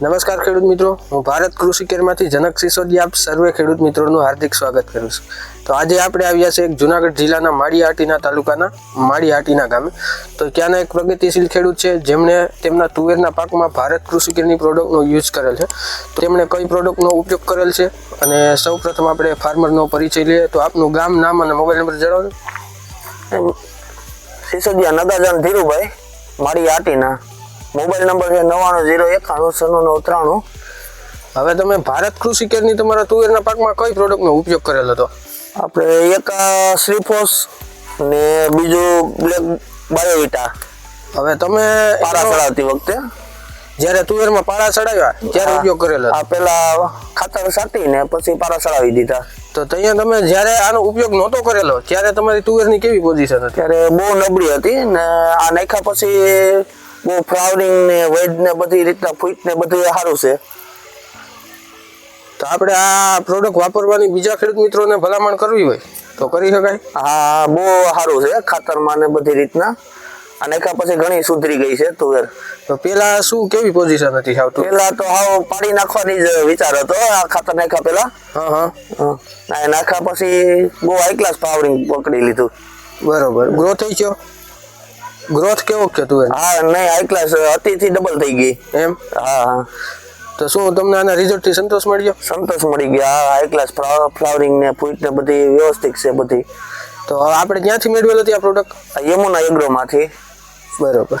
નમસ્કાર ખેડૂત મિત્રો. હું ભારત કૃષિ કેરમાંથી જનક સિસોદિયા આપ સર્વે ખેડૂત મિત્રોનું હાર્દિક સ્વાગત કરું છું. તો આજે આપણે આવ્યા છે એક જુનાગઢ જિલ્લાના માળીહાટીના તાલુકાના માળીહાટીના ગામે. તો ત્યાંના એક પ્રગતિશીલ ખેડૂત છે, જેમણે તેમના તુવેરના પાકમાં ભારત કૃષિ કેરની પ્રોડક્ટનો યુઝ કરેલ છે. તો તેમણે કઈ પ્રોડક્ટનો ઉપયોગ કરેલ છે? અને સૌ પ્રથમ આપણે ફાર્મરનો પરિચય લઈએ. તો આપનું ગામ, નામ અને મોબાઈલ નંબર જણાવો સિસોદિયા નગાજાન ધીરુભાઈ મારી આટીના મોબાઈલ નંબર છે નવ્વાણું જીરો એકાણું સન્નું નવ ત્રાણું. હવે તમે ભારત કૃષિ કેરની તમારા તુવેરના પાકમાં કઈ પ્રોડક્ટનો ઉપયોગ કરેલો હતો? આપણે એક શ્રીફોસ ને બીજું બ્લેક બાયોવિટા. હવે તમે પારા ચડાવતી વખતે. જ્યારે તુવેરમાં પાળા ચડાવ્યા ત્યારે ઉપયોગ કરેલો આ પેલા ખાતર સાટીને પછી પારા ચડાવી દીધા. તો ત્યાં તમે જ્યારે આનો ઉપયોગ નહોતો કરેલો ત્યારે તમારી તુવેરની કેવી પોઝિશન હતી? ત્યારે બહુ નબળી હતી ને આ નાખ્યા પછી બહુ ફ્લાવરિંગ ને વેડ ને બધી રીતના ફૂટ ને બધું સારું છે. તો આપણે આ પ્રોડક્ટ વાપરવાની બીજા ખેડૂત મિત્રોને ભલામણ કરવી હોય તો કરી શકાય. હા બહુ સારું છે ખાતરમાં ને બધી રીતના. આ નાખ્યા પછી ઘણી સુધરી ગઈ છે તુવેર તો પેલા શું કેવી પોઝિશન હતી સાવ પેલા તો હાવ પાડી નાખવાની જ વિચાર હતો આ ખાતર નાખ્યા પેલા. નાખ્યા પછી બહુ હાઈ ક્લાસ પાવરિંગ પકડી લીધું. બરોબર. ગ્રો થઈ ગયો? ગ્રોથ કેવો કે તું હા નહીં હાઈ ક્લાસ અતિથી ડબલ થઈ ગઈ. એમ? હા હા. તો શું તમને આના રિઝલ્ટથી સંતોષ મળ્યો સંતોષ મળી ગયા. હાઈ ક્લાસ ફ્લાવરિંગ ને ફૂટ ને બધી વ્યવસ્થિત છે બધી. તો આપણે ક્યાંથી મેળવેલ હતી આ પ્રોડક્ટ યમુના એગ્રો માંથી. બરોબર.